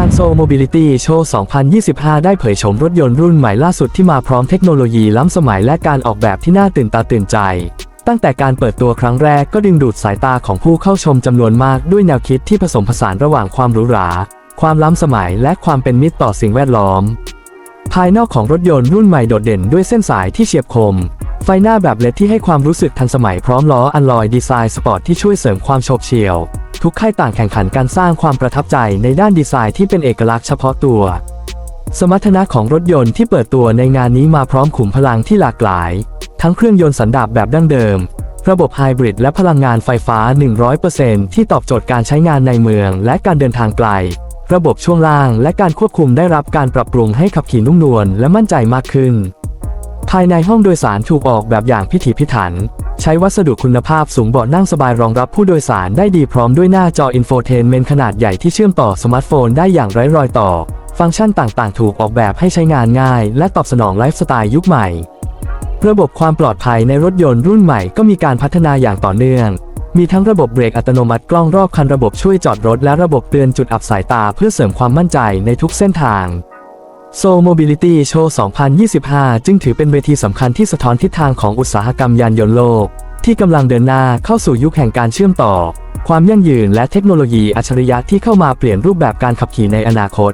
าน Soul Mobility Show 2025 ได้เผยโฉมรถยนต์รุ่นใหม่ล่าสุดที่มาพร้อมเทคโนโลยีล้ำสมัยและการออกแบบที่น่าตื่นตาตื่นใจ ตั้งแต่การเปิดตัวครั้งแรกก็ดึงดูดสายตาของผู้เข้าชมจำนวนมากด้วยแนวคิดที่ผสมผสานระหว่างความหรูหรา ความล้ำสมัยและความเป็นมิตรต่อสิ่งแวดล้อม ภายนอกของรถยนต์รุ่นใหม่โดดเด่นด้วยเส้นสายที่เฉียบคม ฟหน้าแบบเลดที่ให้ความรู้สึกทันสมัยพร้อมล้ออัลลอยดีไซน์สปอร์ตที่ช่วยเสริมความโฉบเฉี่ยว ทุกค่ายต่างแข่งขันการสร้างความประทับใจในด้านดีไซน์ที่เป็นเอกลักษณ์เฉพาะตัว สมรรถนะของรถยนต์ที่เปิดตัวในงานนี้มาพร้อมขุมพลังที่หลากหลาย ทั้งเครื่องยนต์สันดาปแบบดั้งเดิม ระบบไฮบริดและพลังงานไฟฟ้า 100%ที่ตอบโจทย์การใช้งานในเมืองและการเดินทางไกล ระบบช่วงล่างและการควบคุมได้รับการปรับปรุงให้ขับขี่นุ่มนวลและมั่นใจมากขึ้น ภายในห้องโดยสารถูกออกแบบอย่างพิถีพิถัน ใช้วัสดุคุณภาพสูงเบาะนั่งสบายรองรับผู้โดยสารได้ดีพร้อมด้วยหน้าจออินโฟเทนเมนต์ขนาดใหญ่ที่เชื่อมต่อสมาร์ทโฟนได้อย่างไร้รอยต่อ ฟังก์ชันต่างๆ ถูกออกแบบให้ใช้งานง่าย และตอบสนองไลฟ์สไตล์ยุคใหม่ ระบบความปลอดภัยในรถยนต์รุ่นใหม่ก็มีการพัฒนาอย่างต่อเนื่อง มีทั้งระบบเบรกอัตโนมัติกล้องรอบคันระบบช่วยจอดรถและระบบเตือนจุดอับสายตาเพื่อเสริมความมั่นใจในทุกเส้นทาง Soul Mobility Show 2025 จึงถือเป็นเวทีสำคัญที่สะท้อนทิศทางของอุตสาหกรรมยานยนต์โลก ที่กำลังเดินหน้าเข้าสู่ยุคแห่งการเชื่อมต่อ ความยั่งยืนและเทคโนโลยีอัจฉริยะที่เข้ามาเปลี่ยนรูปแบบการขับขี่ในอนาคต